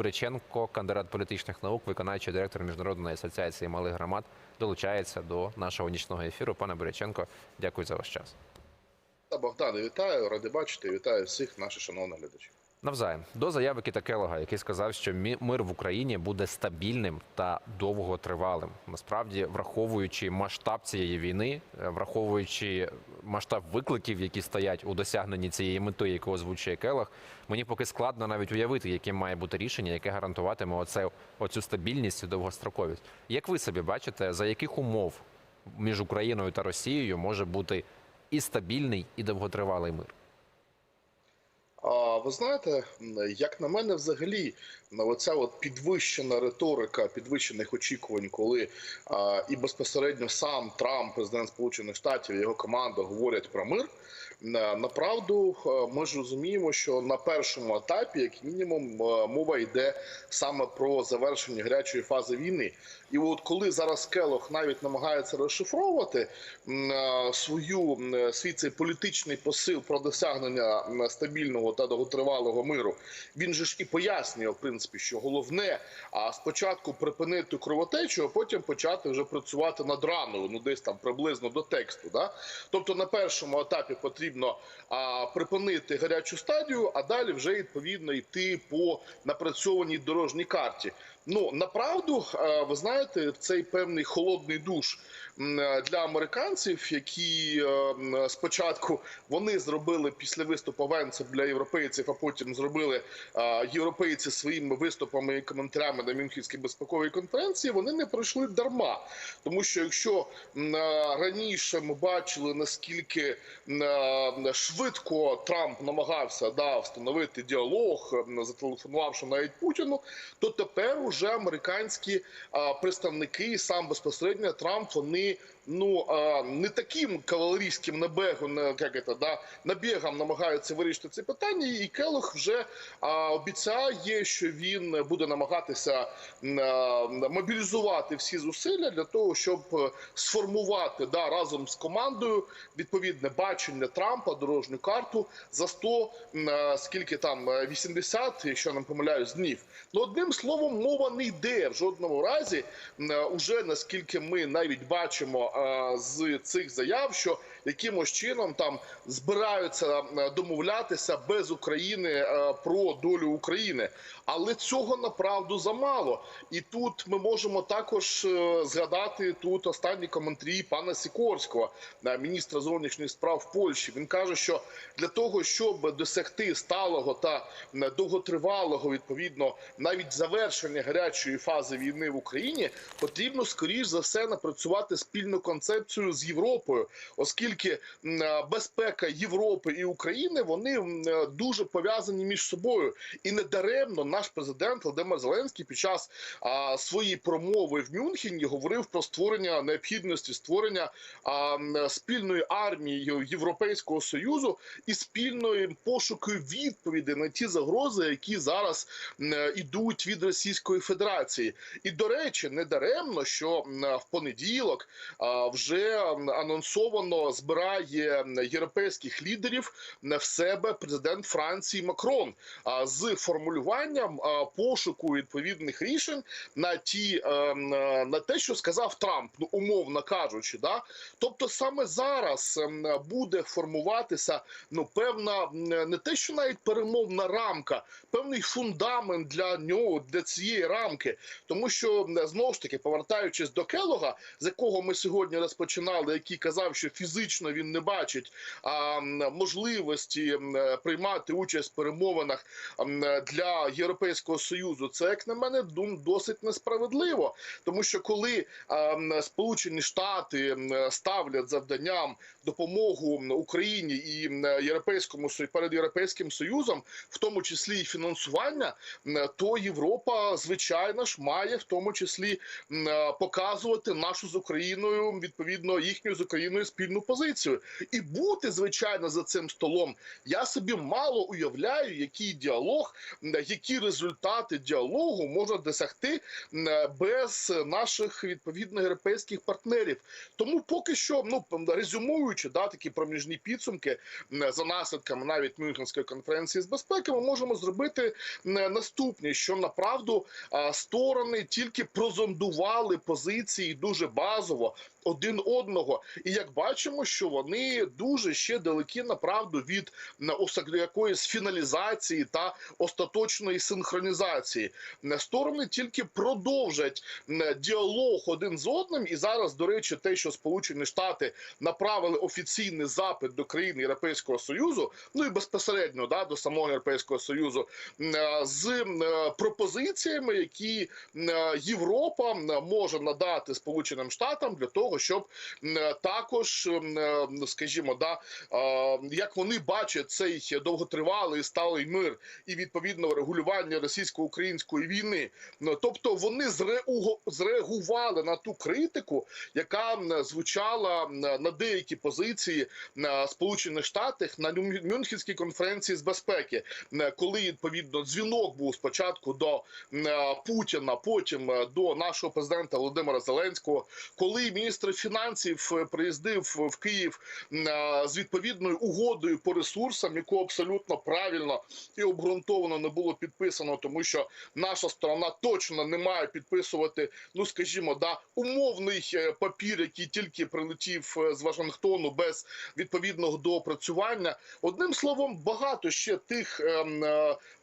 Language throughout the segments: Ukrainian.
Буряченко, кандидат політичних наук, виконавчий директор міжнародної асоціації малих громад, долучається до нашого нічного ефіру. Пане Буряченко, дякую за ваш час. Богдане, вітаю, ради бачити, вітаю всіх наших шановних глядачів. Навзаєм до заяви Кіта Келога, який сказав, що мир в Україні буде стабільним та довготривалим. Насправді, враховуючи масштаб цієї війни, е, враховуючи масштаб викликів, які стоять у досягненні цієї мети, яку озвучує Келог, мені поки складно навіть уявити, яким має бути рішення, яке гарантуватиме оце, оцю стабільність і довгостроковість. Як ви собі бачите, за яких умов між Україною та Росією може бути і стабільний, і довготривалий мир? Ви знаєте, як на мене, взагалі, на оця от підвищена риторика підвищених очікувань, коли а, і безпосередньо сам Трамп, президент Сполучених Штатів, його команда говорять про мир. Направду, е, ми ж розуміємо, що на першому етапі, як мінімум, е, мова йде саме про завершення гарячої фази війни. І от коли зараз Келох навіть намагається розшифровувати е, свою е, свій цей політичний посил про досягнення стабільного та довготривалого миру, він же ж і пояснює, в принципі, що головне а спочатку припинити кровотечу, а потім почати вже працювати над раною, ну десь там приблизно до тексту. Да? Тобто на першому етапі потрібно а, припинити гарячу стадію, а далі вже відповідно йти по напрацьованій дорожній карті. Ну направду, е, ви знаєте, цей певний холодний душ е, для американців, які е, спочатку вони зробили після виступу Венца для європейців, а потім зробили європейці своїми виступами і коментарями на Мюнхенській безпековій конференції. Вони не пройшли дарма, тому що якщо раніше ми бачили наскільки швидко Трамп намагався да, встановити діалог, зателефонувавши навіть Путіну, то тепер уже американські представники, і сам безпосередньо Трамп, вони ну не таким кавалерійським набегом, як це, да, набігом намагаються вирішити це питання. І Келох вже обіцяє, що він буде намагатися мобілізувати всі зусилля для того, щоб е, сформувати да, разом з командою відповідне бачення Трампа, дорожню карту за 100, м, а, скільки там е, 80, якщо я не помиляюсь, днів. Ну одним словом, мова не йде в жодному разі. е, Уже наскільки ми навіть бачимо е, з цих заяв, що якимось чином там збираються е, домовлятися без України е, про долю України, але цього направду замало. І тут ми можемо також е, згадати тут останні коментарі пана Сікорського, міністра зовнішніх справ Польщі. Він каже, що для того, щоб досягти сталого та довготривалого відповідно навіть завершення гарячої фази війни в Україні, потрібно скоріш за все напрацювати спільну концепцію з Європою, оскільки м, е, безпека Європи і України вони е, дуже пов'язані між собою, і недаремно наш президент Володимир Зеленський під час своєї промови в Мюнхені говорив про створення необхідності створення спільної армії Європейського союзу і спільної пошуку відповіді на ті загрози, які зараз е, ідуть від Російської Федерації. І до речі, не даремно, що в понеділок вже анонсовано збирає європейських лідерів м, в себе президент Франції Макрон з формулюванням пошуку відповідних рішень на ті е, е, на те, що сказав Трамп, ну умовно кажучи, да? Тобто саме зараз буде формуватися ну певна не те, що навіть перемовна рамка, певний фундамент для нього, для цієї рамки, тому що знову ж таки повертаючись до Келога, з якого ми сьогодні розпочинали, який казав, що фізично він не бачить а, можливості приймати участь в перемовинах для європейського союзу, це як на мене дум досить несправедливо, тому що коли Сполучені Штати ставлять завданням допомогу Україні і європейському перед європейським союзом, в тому числі і фінансування, то Європа, звичайно ж, має в тому числі показувати нашу з Україною відповідно їхню з Україною спільну позицію. Позицію і бути звичайно за цим столом. Я собі мало уявляю, який діалог, які результати діалогу можна досягти без наших відповідно європейських партнерів. Тому поки що, ну резюмуючи, да такі проміжні підсумки за наслідками навіть Мюнхенської конференції з безпеки, ми можемо зробити наступне, що направду сторони тільки прозондували позиції дуже базово один одного, і як бачимо, що вони дуже ще далекі направду від м, якоїсь фіналізації та остаточної синхронізації. М, Сторони тільки продовжать діалог один з одним. І зараз, до речі, те, що Сполучені Штати направили офіційний запит до країн Європейського Союзу, ну і безпосередньо да, до самого Європейського Союзу, е, з е, пропозиціями, які е, Європа може надати Сполученим Штатам для того, щоб е, також, е, ну, скажімо, да, е, як вони бачать цей довготривалий сталий мир і відповідно регулювання російсько-української війни. Ну, Тобто вони зреагували на ту критику, яка звучала на деякі позиції на Сполучених Штатах на Мюн- Мюнхенській конференції з безпеки, коли відповідно дзвінок був спочатку до Путіна, потім е, до нашого президента Володимира Зеленського, коли міністр фінансів е, приїздив в Київ е, з відповідною угодою по ресурсам, яку абсолютно правильно і обґрунтовано не було підписано, тому що наша сторона точно не має підписувати, ну скажімо, да умовний е, папір, який тільки прилетів з Вашингтону без відповідного доопрацювання. Одним словом, багато ще тих ем,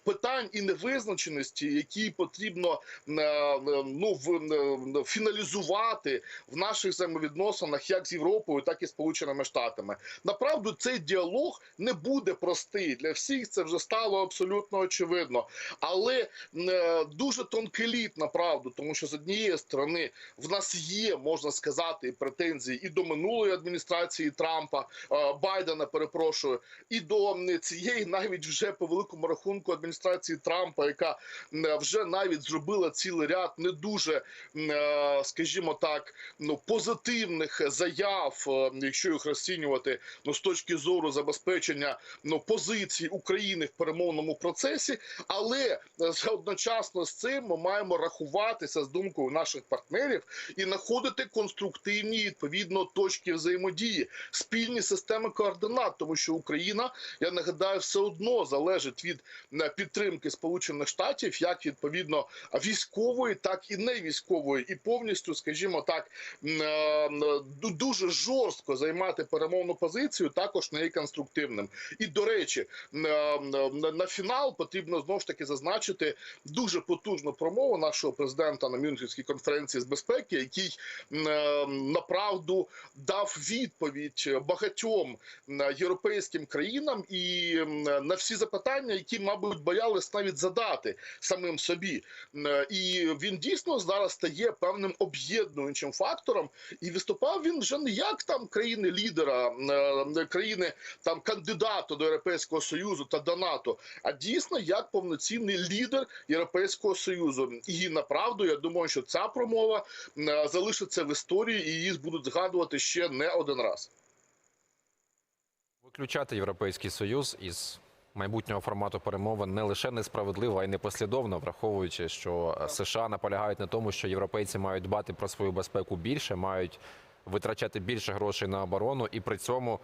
питань і невизначеності, які потрібно е, е, ну е, фіналізувати в наших взаємовідносинах як з Європою, так і Сполученими Штатами. Направду цей діалог не буде простий для всіх. Це вже стало абсолютно очевидно, але дуже тонкий лід, направду, тому що з однієї сторони в нас є, можна сказати, претензії і до минулої адміністрації Трампа Байдена, перепрошую, і до цієї навіть вже по великому рахунку адміністрації Трампа, яка вже навіть зробила цілий ряд не дуже, е, скажімо так, ну позитивних заяв, е, якщо їх розцінювати ну з точки зору забезпечення ну позицій України в перемовному процесі, але е, одночасно з цим ми маємо рахуватися з думкою наших партнерів і знаходити конструктивні відповідно точки взаємодії, спільні системи координат, тому що Україна, я нагадаю, все одно залежить від е, підтримки Сполучених Штатів, як відповідно військової, так і не військової, і повністю, скажімо так, е, ду- дуже жорстко займати перемовну позицію, також не є конструктивним. І до речі, е, на- на фінал потрібно знову ж таки зазначити дуже потужну промову нашого президента на Мюнхенській конференції з безпеки, який е, направду дав відповідь багатьом європейським країнам і на всі запитання, які, мабуть, боялись навіть задати самим собі. Е, І він дійсно зараз стає певним об'єднуючим фактором, і виступав він вже не як там країни лідера, е, країни там кандидата до Європейського союзу та до НАТО, а дійсно як повноцінний лідер Європейського союзу. І направду я думаю, що ця промова е, залишиться в історії, і її будуть згадувати ще не один раз. Виключати Європейський Союз із майбутнього формату перемовин не лише несправедливо, а й непослідовно, враховуючи, що США наполягають на тому, що європейці мають дбати про свою безпеку більше, мають витрачати більше грошей на оборону, і при цьому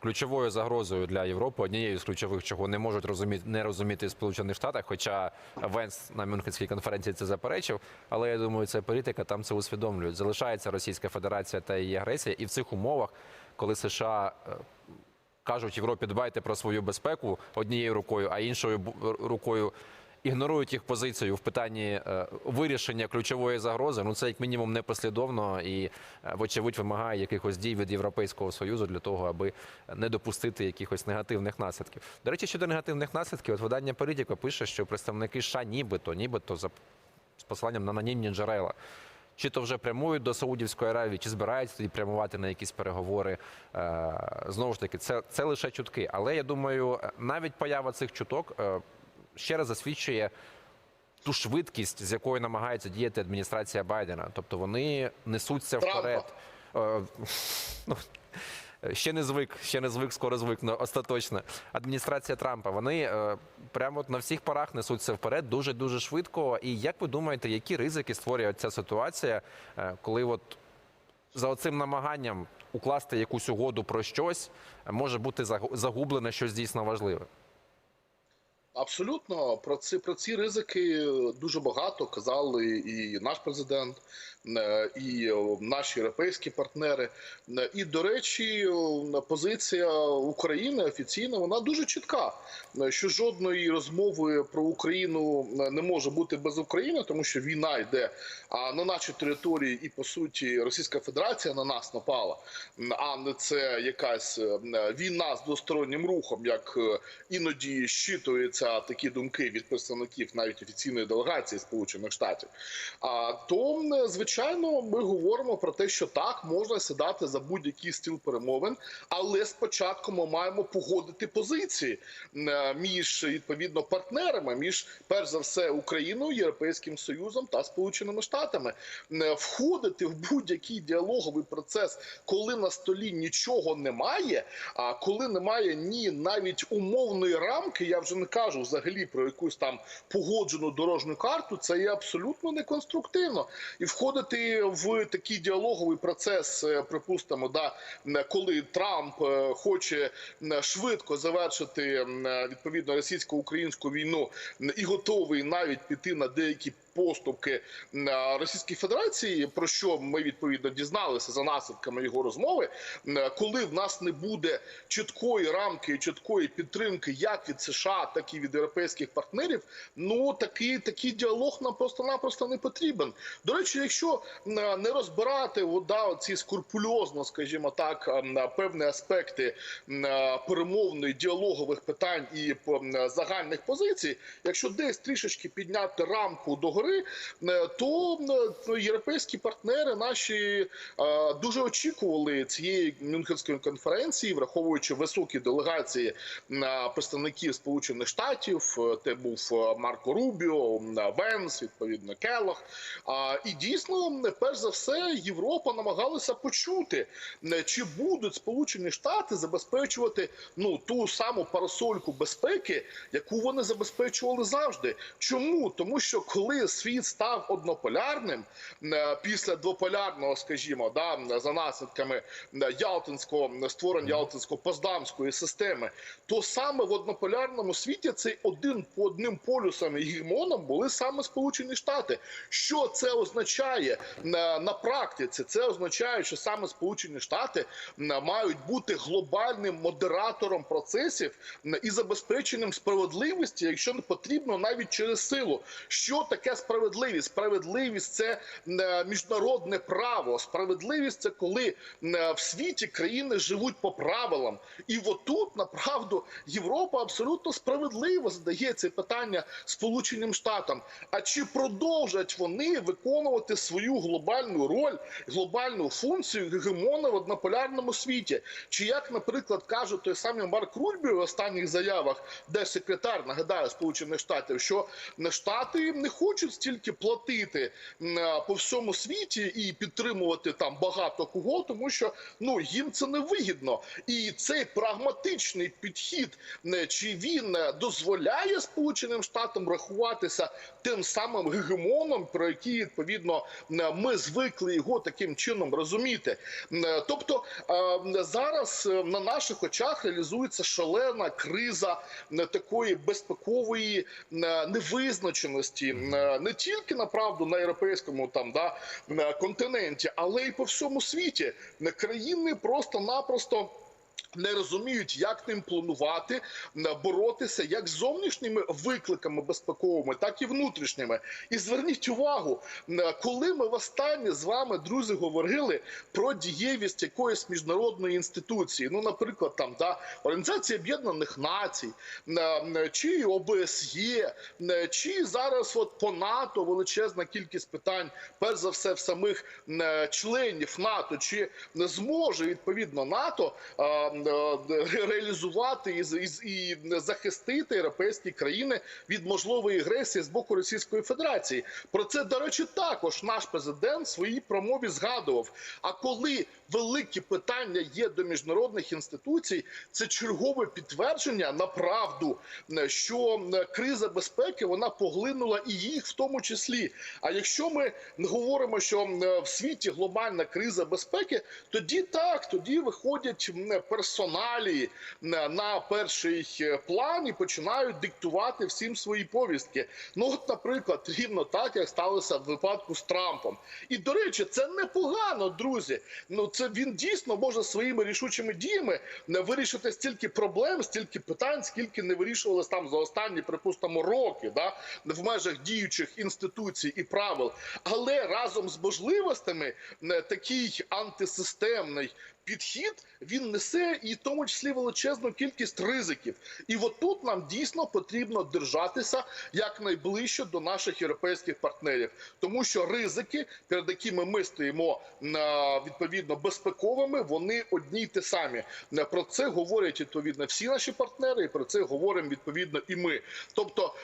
ключовою загрозою для Європи, однією з ключових, чого не можуть розуміти не розуміти Сполучених Штатах, хоча Венс на Мюнхенській конференції це заперечив. Але я думаю, це політика там це усвідомлюють. Залишається Російська Федерація та її агресія, і в цих умовах, коли США е, кажуть Європі, дбайте про свою безпеку однією рукою, а іншою рукою ігнорують їх позицію в питанні е, вирішення ключової загрози. Ну це як мінімум непослідовно і, е, вочевидь, вимагає якихось дій від Європейського союзу для того, аби не допустити якихось негативних наслідків. До речі, щодо негативних наслідків, от видання Політіко пише, що представники США нібито, нібито за з посиланням на анонімні джерела. Чи то вже прямують до Саудівської Аравії, чи збираються тоді прямувати на якісь переговори. Е, Знову ж таки, це, це лише чутки. Але я думаю, навіть поява цих чуток е, ще раз засвідчує ту швидкість, з якою намагається діяти адміністрація Байдена. Тобто вони несуться Трампа. вперед. Е, ну, ще не звик, ще не звик, скоро звикну, остаточно. Адміністрація Трампа. Вони е, прямо на всіх парах несуться вперед дуже дуже швидко. І як ви думаєте, які ризики створює ця ситуація, е, коли от за оцим намаганням укласти якусь угоду про щось е, може бути загу- загублене щось дійсно важливе? Абсолютно про ці про ці ризики дуже багато казали і наш президент, е, і наші європейські партнери. Е, І до речі, позиція України офіційна вона дуже чітка. е, Що жодної розмови про Україну е, не може бути без України, тому що війна йде а на нашій території, і по суті Російська Федерація на нас напала, а не це якась е, війна з двостороннім рухом, як е, іноді щитуються такі думки від представників навіть офіційної делегації Сполучених Штатів. То м, звичайно ми говоримо про те, що так можна сідати за будь-який стіл перемовин, але спочатку ми маємо погодити позиції між відповідно партнерами, між перш за все Україною, Європейським Союзом та Сполученими Штатами, М, входити в будь-який діалоговий процес, коли на столі нічого немає. А коли немає ні навіть умовної рамки, я вже не кажу взагалі про якусь там погоджену дорожню карту, це є абсолютно неконструктивно. І входити в такий діалоговий процес, е, припустимо, да коли Трамп е, хоче швидко завершити м, відповідно російсько-українську війну і готовий навіть піти на деякі поступки м, Російській Федерації, про що ми відповідно дізналися за наслідками його розмови, коли в нас не буде чіткої рамки чіткої підтримки, як від США, так і від європейських партнерів, ну такий такий діалог нам просто-напросто не потрібен. До речі, якщо не розбирати вода ці скрупульозно, скажімо так, певні аспекти перемовної діалогових питань і загальних позицій, якщо десь трішечки підняти рамку догори, е, то європейські партнери наші е, дуже очікували цієї Мюнхенської конференції, враховуючи високі делегації е, представників Сполучених Штатів. Е, Те був е, Марко Рубіо, Венс, відповідно Келох. І дійсно, перш за все, Європа намагалася почути, чи будуть Сполучені Штати забезпечувати ну ту саму парасольку безпеки, яку вони забезпечували завжди. Чому? Тому що коли світ став однополярним е, після двополярного, скажімо, да за наслідками е, Ялтинського створення Ялтинсько-Поздамської системи, то саме в однополярному світі цей один по одним полюсам і гегемоном були саме Сполучені Штати. Що це означає на, на практиці? Це означає, що саме Сполучені Штати мають бути глобальним модератором процесів і забезпеченням справедливості, якщо не потрібно, навіть через силу. Що таке справедливість? Справедливість це міжнародне право. Справедливість це коли в світі країни живуть по правилам. І отут, направду, Європа абсолютно справедливо задає це питання Сполученим Штатам. А чи продовжать вони виконувати свою глобальну роль, глобальну функцію гегемона в однополярному світі? Чи як, наприклад, каже той самий Марк Рубіо в останніх заявах, де секретар нагадаю Сполучених Штатів, що Штати не хочуть стільки платити е, по всьому світі і підтримувати там багато кого, тому що ну їм це не вигідно. І цей прагматичний підхід, е, чи він е, дозволяє Сполученим Штатам рахуватися тим самим гегемоном, про який відповідно ми звикли його таким чином розуміти. Тобто зараз на наших очах реалізується шалена криза такої безпекової невизначеності не тільки направду на європейському там да континенті, але й по всьому світі. Країни просто-напросто. Не розуміють, як ним планувати, м, боротися як з зовнішніми викликами безпековими, так і внутрішніми. І зверніть увагу, коли ми востаннє з вами, друзі, говорили про дієвість якоїсь міжнародної інституції, ну, наприклад, там да Організація Об'єднаних Націй, м, чи ОБСЄ, чи зараз от по НАТО величезна кількість питань, перш за все, в самих членів НАТО, чи не зможе відповідно НАТО. Е, реалізувати і, і, і захистити європейські країни від можливої агресії з боку Російської Федерації. Про це, до речі, також наш президент в своїй промові згадував. А коли великі питання є до міжнародних інституцій, це чергове підтвердження на правду, е, що е, криза безпеки вона поглинула і їх в тому числі. А якщо ми говоримо, що в світі глобальна криза безпеки, тоді так, тоді виходять м, персоналі е, на перший е, план і починають диктувати всім свої повістки. Ну, от, наприклад, рівно так, як сталося в випадку з Трампом. І до речі, це непогано, друзі. Ну це він дійсно може своїми рішучими діями не вирішити стільки проблем, стільки питань, скільки не вирішувалось там за останні, припустимо, роки, да в межах діючих інституцій і правил. Але разом з можливостями е, такий антисистемний підхід він несе і в тому числі величезну кількість ризиків. І от тут нам дійсно потрібно держатися якнайближче до наших європейських партнерів, тому що ризики, перед якими ми стоїмо відповідно безпековими, вони одні й те самі. Про це говорять відповідно всі наші партнери, і про це говоримо відповідно і ми. Тобто,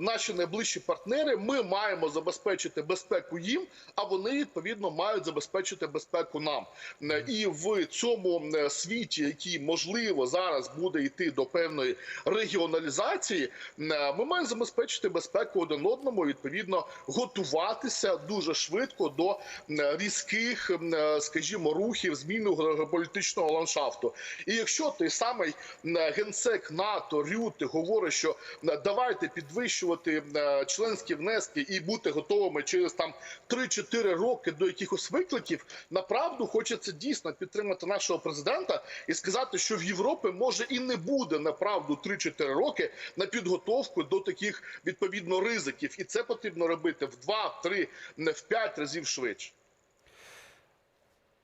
наші найближчі партнери, ми маємо забезпечити безпеку їм, а вони відповідно мають забезпечити безпеку нам. Е, В цьому е, світі, який можливо зараз буде йти до певної регіоналізації, е, ми маємо забезпечити безпеку один одному. Відповідно, готуватися дуже швидко до е, різких, скажімо, рухів зміни геополітичного ландшафту. І якщо той самий генсек НАТО Рюти говорить, що давайте підвищувати членські внески і бути готовими через там 3-4 роки до якихось викликів, направду хочеться дійсно підтримати нашого президента і сказати, що в Європі може і не буде направду 3-4 роки на підготовку до таких відповідно ризиків, і це потрібно робити в 2, в 3, не в 5 разів швидше.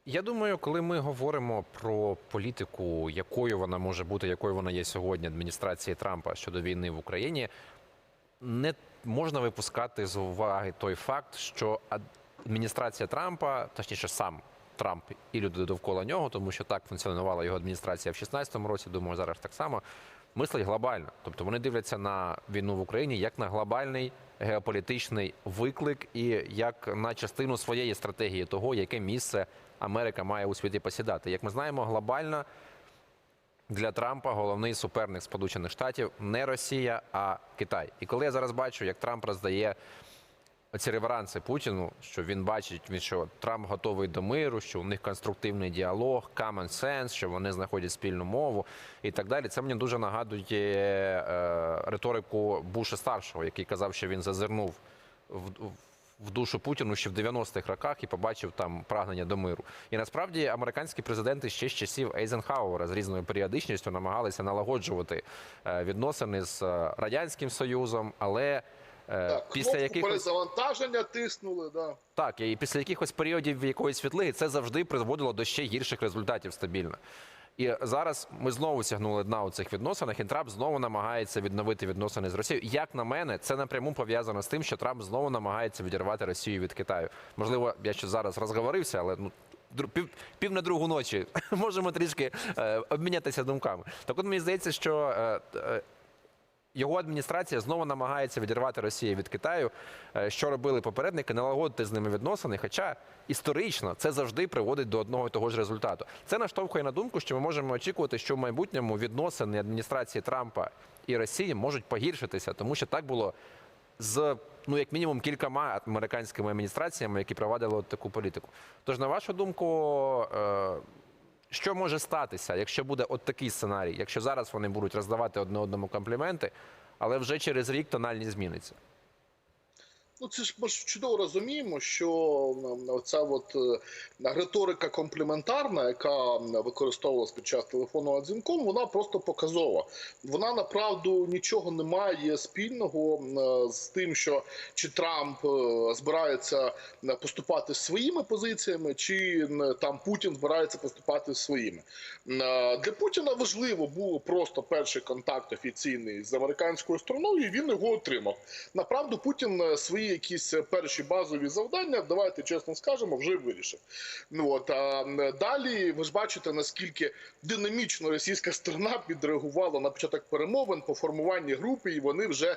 Я думаю, коли ми говоримо про політику, якою вона може бути, якою вона є сьогодні, адміністрації Трампа щодо війни в Україні, не можна випускати з уваги той факт, що адміністрація Трампа, точніше, сам Трамп і люди довкола нього, тому що так функціонувала його адміністрація в 2016 році, думаю, зараз так само. Мислить глобально, тобто вони дивляться на війну в Україні як на глобальний геополітичний виклик і як на частину своєї стратегії того, яке місце Америка має у світі посідати. Як ми знаємо, глобально для Трампа головний суперник Сполучених Штатів не Росія, а Китай. І коли я зараз бачу, як Трамп роздає ці реверанси Путіну, що він бачить, він що Трамп готовий до миру, що у них конструктивний діалог, common sense, що вони знаходять спільну мову і так далі. Це мені дуже нагадує е, риторику Буша старшого, який казав, що він зазирнув в, в- душу Путіну ще в 90-х роках і побачив там прагнення до миру. І насправді американські президенти ще з часів Ейзенхауера з різною періодичністю намагалися налагоджувати е, відносини з е, радянським союзом, але Так, після якихось перезавантаження тиснули, да. так, і після якихось періодів якоїсь світлиги це завжди призводило до ще гірших результатів стабільно. І зараз ми знову сягнули дна у цих відносинах, і Трамп знову намагається відновити відносини з Росією. Як на мене, це напряму пов'язано з тим, що Трамп знову намагається відірвати Росію від Китаю. Можливо, я ще зараз розговорився, але ну. Пів, пів на другу ночі можемо трішки е, обмінятися думками. Так от мені здається, що е, е, його адміністрація знову намагається відірвати Росію від Китаю, е, що робили попередники, налагодити з ними відносини. Хоча історично це завжди приводить до одного і того ж результату. Це наштовхує на думку, що ми можемо очікувати, що в майбутньому відносини адміністрації Трампа і Росії можуть погіршитися, тому що так було з ну як мінімум кількома американськими адміністраціями, які провадили от таку політику. Тож, на вашу думку. Що може статися, якщо буде от такий сценарій, якщо зараз вони будуть роздавати одне одному компліменти, але вже через рік тональність зміниться? Ну, це ж ми ж чудово розуміємо, що м, оця от е, риторика компліментарна, яка м, використовувалась під час телефонного дзвінку, вона просто показова. Вона направду нічого не має спільного е, з тим, що чи Трамп е, збирається поступати своїми позиціями, чи там Путін збирається поступати своїми. Для Путіна важливо було просто перший контакт офіційний з американською стороною, і він його отримав. Направду Путін свої якісь е, перші базові завдання. Давайте чесно скажемо, вже вирішив. Ну от а далі ви ж бачите наскільки динамічно російська сторона підреагувала на початок перемовин по формуванні групи, і вони вже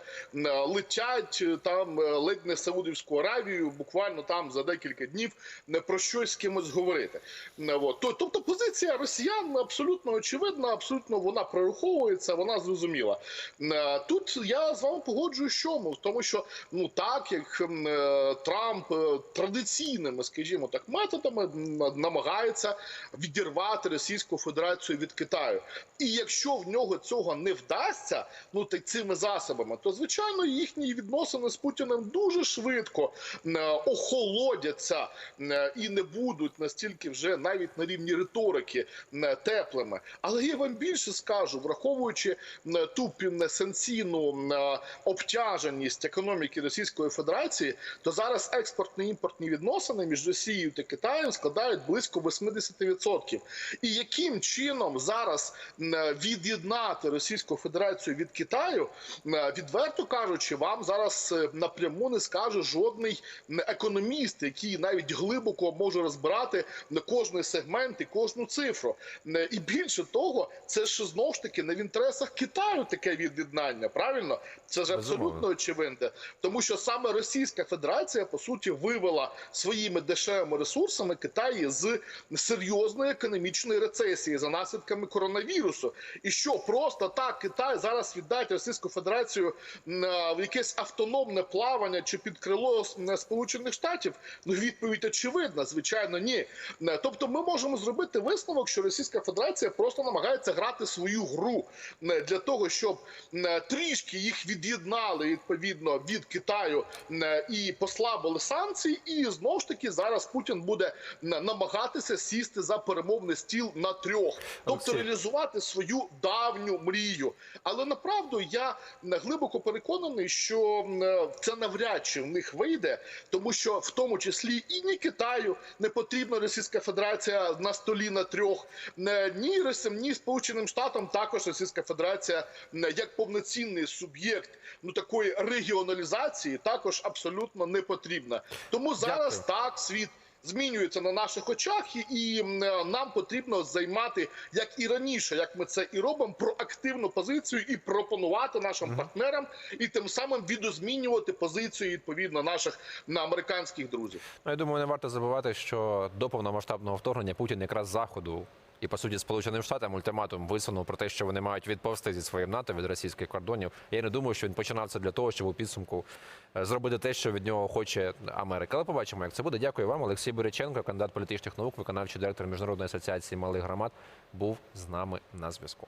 летять е, там е, ледь не Саудівську Аравію, буквально там за декілька днів не про щось з кимось говорити. От. Тобто позиція росіян абсолютно очевидна, абсолютно вона прораховується, вона зрозуміла. Е, Тут я з вами погоджуюсь, чому в тому, що ну так як м, е, Трамп е, традиційними, скажімо так, методами намагається відірвати Російську Федерацію від Китаю. І якщо в нього цього не вдасться, ну так цими засобами, то звичайно їхні відносини з Путіним дуже швидко е, охолодяться і не будуть настільки вже навіть на рівні риторики теплими. Але я вам більше скажу, враховуючи ту е, обтяженість економіки Російської Федерації, то зараз експортно-імпортні відносини між Росією та Китаєм складають близько 80%. І яким чином зараз від'єднати Російську Федерацію від Китаю, відверто кажучи, вам зараз е, напряму не скаже жодний економіст, який навіть глибоко може розбирати кожний сегмент і кожну цифру. І більше того, це ж знову ж таки не в інтересах Китаю таке від'єднання. Правильно, це ж абсолютно очевидно, тому що саме Російська Федерація по суті вивела своїми дешевими ресурсами Китай з серйозної економічної рецесії за наслідками коронавірусу. І що просто так Китай зараз віддати Російську Федерацію е, в якесь автономне плавання чи під крило Сполучених Штатів? Ну відповідь очевидна, звичайно, ні. Е, Тобто, ми можемо зробити висновок, що Російська Федерація просто намагається грати свою гру е, для того, щоб е, трішки їх від'єднали відповідно від Китаю е, і послабили санкції. І знову ж таки зараз Путін буде е, намагатися сісти за перемовний стіл на трьох, тобто реалізувати свою давню мрію. Але направду я е, глибоко переконаний, що е, це навряд чи в них вийде, тому що в тому числі і ні Китаю не потрібна Російська Федерація на столі на трьох, е, ні Росіям, ні Сполученим Штатам також Російська Федерація е, як повноцінний суб'єкт ну такої регіоналізації також абсолютно не потрібна. Тому зараз Дякую. так світ. Змінюється на наших очах, і, і е, нам потрібно займати як і раніше, як ми це і робимо, проактивну позицію і пропонувати нашим партнерам, і тим самим відозмінювати позицію відповідно наших на американських друзів. Ну, я думаю, не варто забувати, що до повномасштабного вторгнення Путін якраз заходу і по суті Сполученим Штатам ультиматум висунув про те, що вони мають відповсти зі своїм НАТО від російських кордонів. Я не думаю, що він починав це для того, щоб у підсумку е, зробити те, що від нього хоче Америка. Але побачимо, як це буде. Дякую вам, Олексій Буряченко, кандидат політичних наук, виконавчий директор міжнародної асоціації малих громад, був з нами на зв'язку.